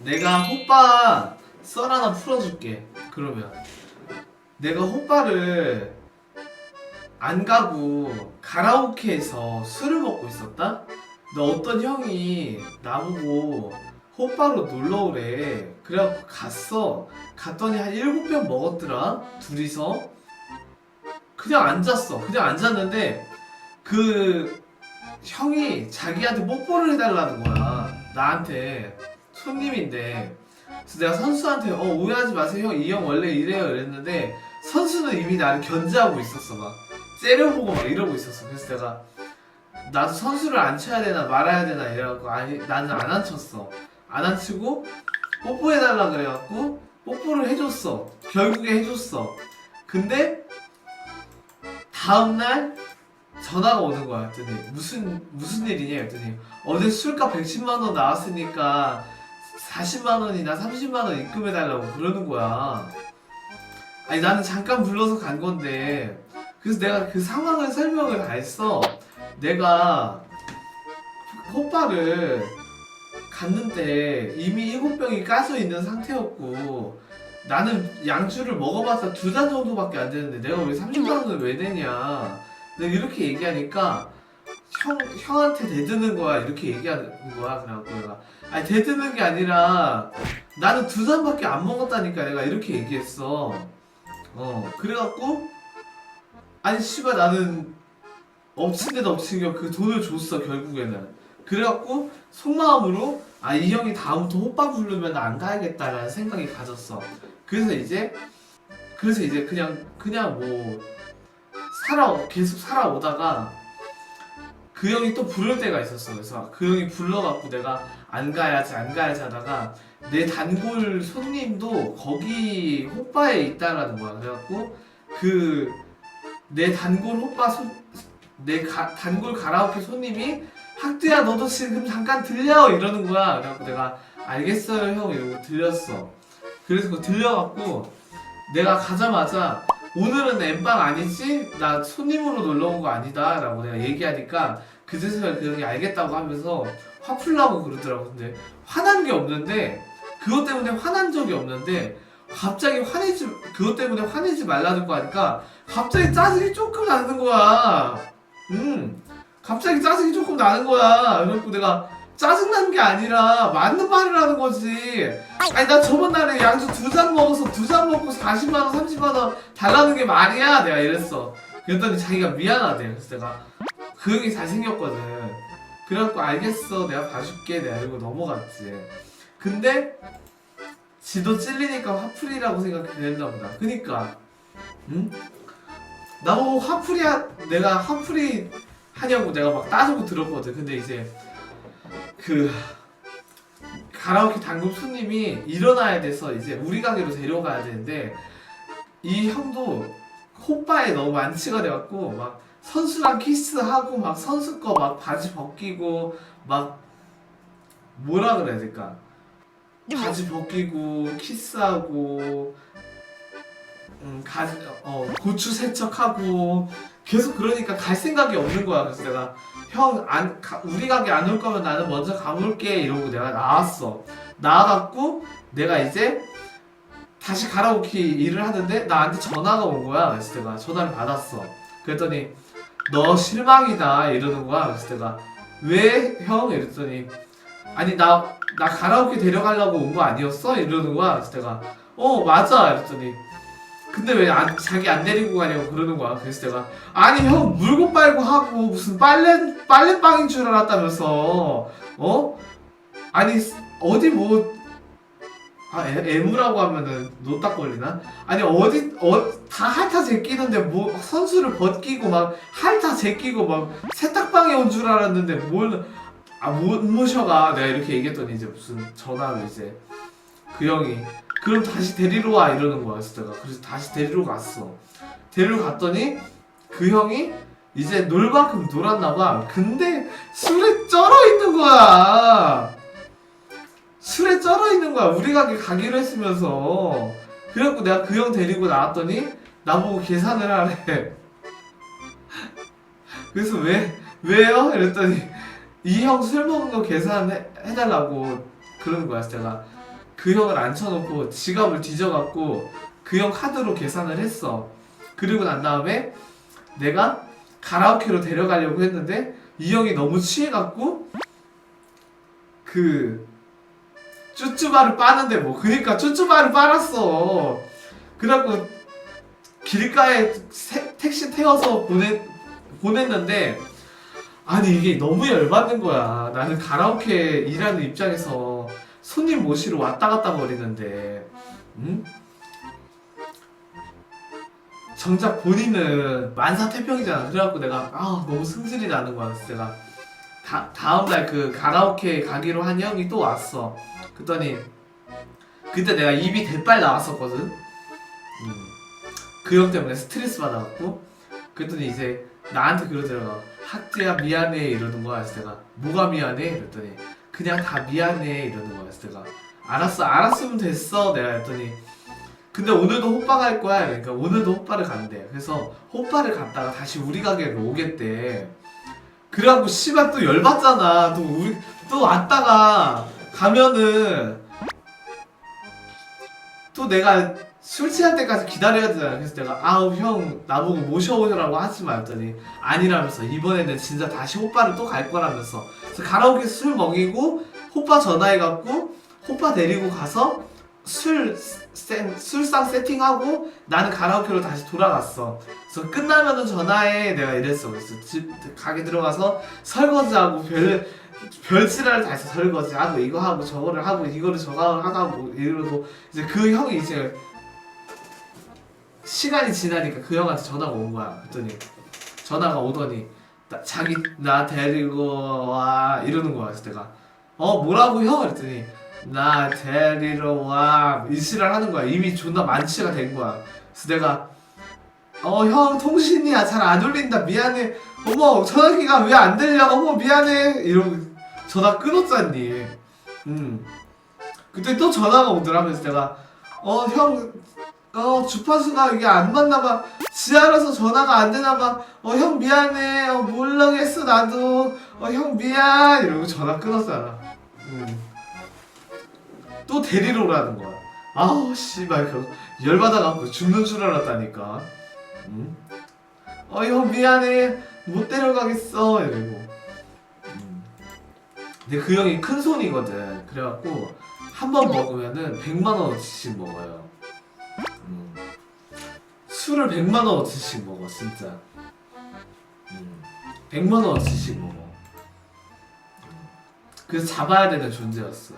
내가 호빠 썰 하나 풀어줄게. 그러면 내가 호빠를 안 가고 가라오케에서 술을 먹고 있었다. 너 어떤 형이 나보고 호빠로 놀러 오래. 그래갖고 갔어. 갔더니 한 일곱 병 먹었더라. 둘이서. 그냥 앉았어. 그냥 앉았는데 그 형이 자기한테 뽀뽀를 해달라는 거야. 나한테 손님인데. 그래서 내가 선수한테 어 오해하지 마세요. 형이형 원래 이래요 이랬는데 선수는 이미 나를 견제하고 있었어 막 째려보고 막 이러고 있었어. 그래서 내가 나도 선수를 안 쳐야 되나 말아야 되나 이래갖고 아니 나는 안 앉혔어. 안 앉히고 뽀뽀해달라 그래갖고 뽀뽀를 해줬어. 결국에 해줬어. 근데 다음날 전화가 오는 거야. 했더니 무슨 무슨 일이냐 했더니 어제 술값 110만 원 나왔으니까 40만 원이나 30만 원 입금해 달라고 그러는 거야. 아니 나는 잠깐 불러서 간 건데 그래서 내가 그 상황을 설명을 다 했어. 내가 호빠를 갔는데 이미 일곱 병이 까져 있는 상태였고 나는 양주를 먹어봤자 두 잔 정도밖에 안 되는데 내가 왜 30만 원을 왜 내냐 내가 이렇게 얘기하니까 형, 형한테 대드는 거야. 이렇게 얘기하는 거야 그래갖고 내가. 아니 대드는 게 아니라 나는 두 잔밖에 안 먹었다니까 내가 이렇게 얘기했어. 어 그래갖고 아니 씨발 나는 엎친 데도 엎친 게그 돈을 줬어 결국에는. 그래갖고 속마음으로 아 이 형이 다음부터 호빠 부르면 안 가야겠다라는 생각이 가졌어. 그래서 이제 그래서 이제 그냥 그냥 뭐 살아 계속 살아오다가 그 형이 또 부를 때가 있었어. 그래서 그 형이 불러갖고 내가 안 가야지 안 가야지 하다가 내 단골 손님도 거기 호빠에 있다라는 거야. 그래갖고 그 내 단골 호빠 손, 내 가, 단골 가라오케 손님이 학두야 너도 지금 잠깐 들려! 이러는 거야. 그래갖고 내가 알겠어요 형. 이러고 들렸어. 그래서 그거 들려갖고 내가 가자마자 오늘은 엠빵 아니지? 나 손님으로 놀러 온 거 아니다 라고 내가 얘기하니까 그제서야 그 형이 알겠다고 하면서 화풀라고 그러더라고. 근데 화난 게 없는데 그것 때문에 화난 적이 없는데 갑자기 화내지 그것 때문에 화내지 말라는 거 하니까 갑자기 짜증이 조금 나는 거야. 음 갑자기 짜증이 조금 나는 거야. 그래갖고 내가 짜증난 게 아니라 맞는 말을 하는 거지. 아니 나 저번 날에 양주 두 잔 먹어서 두 잔 먹고 40만 원 30만 원 달라는 게 말이야? 내가 이랬어. 그랬더니 자기가 미안하대. 그래서 내가 그 형이 잘생겼거든. 그래갖고 알겠어. 내가 봐줄게. 내가 이러고 넘어갔지. 근데 지도 찔리니까 화풀이라고 생각했나 보다. 그니까 응? 나보고 화풀이야 내가 화풀이 하냐고 내가 막 따지고 들었거든. 근데 이제 그 가라오케 단골 손님이 일어나야 돼서 이제 우리 가게로 데려가야 되는데 이 형도 호빠에 너무 만취가 돼갖고 막 선수랑 키스하고 막 선수 거 막 바지 벗기고 막 뭐라 그래야 될까? 바지 벗기고 키스하고 음, 가, 어, 고추 세척하고 계속 그러니까 갈 생각이 없는 거야. 그래서 내가 형 안, 가- 우리 가게 안 올 거면 나는 먼저 가볼게. 이러고 내가 나왔어. 나와갖고 내가 이제 다시 가라오케 일을 하는데 나한테 전화가 온 거야. 그래서 내가 전화를 받았어. 그랬더니 너 실망이다. 이러는 거야. 그래서 내가 왜 형? 이랬더니 아니 나, 나 가라오케 데려가려고 온 거 아니었어? 이러는 거야. 그래서 내가 어 맞아. 이랬더니 근데 왜 안, 자기 안 데리고 가냐고 그러는 거야. 그래서 내가 아니 형 물고 빨고 하고 무슨 빨래 빨래방인 줄 알았다면서. 어? 아니 어디 뭐 아, 애, 애무라고 하면은 노딱 걸리나? 아니 어디 어다 핥아 제끼는데 뭐 선수를 벗기고 막 핥아 제끼고 막 세탁방에 온 줄 알았는데 뭘 아 못 모셔가. 내가 이렇게 얘기했더니 이제 무슨 전화를 이제 그 형이 그럼 다시 데리러 와 이러는 거야 내가. 그래서 다시 데리러 갔어. 데리러 갔더니 그 형이 이제 놀 만큼 놀았나 봐. 근데 술에 쩔어 있는 거야. 술에 쩔어 있는 거야. 우리 가게 가기로 했으면서. 그래갖고 내가 그 형 데리고 나왔더니 나보고 계산을 하래. 그래서 왜 왜요? 이랬더니 이 형 술 먹은 거 계산해 해달라고 그러는 거야 내가 그 형을 앉혀놓고 지갑을 뒤져갖고 그 형 카드로 계산을 했어. 그리고 난 다음에 내가 가라오케로 데려가려고 했는데 이 형이 너무 취해갖고 그 쭈쭈바를 빠는데 뭐 그니까 쭈쭈바를 빨았어. 그래갖고 길가에 세- 택시 태워서 보내 보냈는데 아니 이게 너무 열받는 거야. 나는 가라오케 일하는 입장에서 손님 모시러 왔다 갔다 거리는데, 응? 정작 본인은 만사태평이잖아. 그래갖고 내가 아 너무 승질이 나는 거야. 그래서 내가 다 다음 날 그 가라오케 가기로 한 형이 또 왔어. 그랬더니 그때 내가 입이 대빨 나왔었거든. 음. 그형 때문에 스트레스 받아갖고 그랬더니 이제 나한테 그러더라고 학재야 미안해 이러는 거야 그래서 내가 뭐가 미안해 이랬더니 그냥 다 미안해 이러는 거야. 그래서 내가 알았어 알았으면 됐어. 내가 했더니 근데 오늘도 호빠 갈 거야. 그러니까 오늘도 호빠를 간대. 그래서 호빠를 갔다가 다시 우리 가게로 오겠대. 그래갖고 씨발 또 열받잖아. 또 우리 또 왔다가 가면은 또 내가 술 취할 때까지 기다려야 되잖아. 그래서 내가 아우 형 나보고 모셔오라고 하지 말더니 아니라면서 이번에는 진짜 다시 호빠를 또 갈 거라면서 그래서 가라오케 술 먹이고 호빠 전화해갖고 호빠 데리고 가서 술 세- 술상 세팅하고 나는 가라오케로 다시 돌아갔어. 그래서 끝나면은 전화해 내가 이랬어. 그래서 집 가게 들어가서 설거지하고 별 별지랄 다 해서 설거지하고 이거 하고 저거를 하고 이거를 저거 하고 이러고 이제 그 형이 이제 시간이 지나니까 그 형한테 전화가 온 거야. 그랬더니 전화가 오더니 나, 자기 나 데리고 와 이러는 거야. 그래서 내가 어 뭐라고 형? 그랬더니 나 데리러 와 이시를 하는 거야. 이미 존나 만취가 된 거야. 그래서 내가 어 형 통신이야 잘 안 울린다 미안해. 어머 전화기가 왜 안 들려? 어머 미안해 이러고 전화 끊었잖니. 음. 그때 또 전화가 오더라. 그래서 내가 어 형 어 주파수가 이게 안 맞나봐. 지하라서 전화가 안 되나봐. 어 형 미안해. 어 몰라겠어 나도. 어 형 미안. 이러고 전화 끊었잖아 음. 또 데리러 오라는 거야. 아우 씨발. 그 열받아갖고 죽는 줄 알았다니까. 음. 어 형 미안해. 못 데려가겠어. 이러고. 음. 근데 그 형이 큰 손이거든. 그래갖고 한 번 먹으면은 100만 원어치씩 먹어요. 음. 술을 100만 원어치씩 먹어 진짜 음. 100만 원어치씩 먹어 음. 그래서 잡아야 되는 존재였어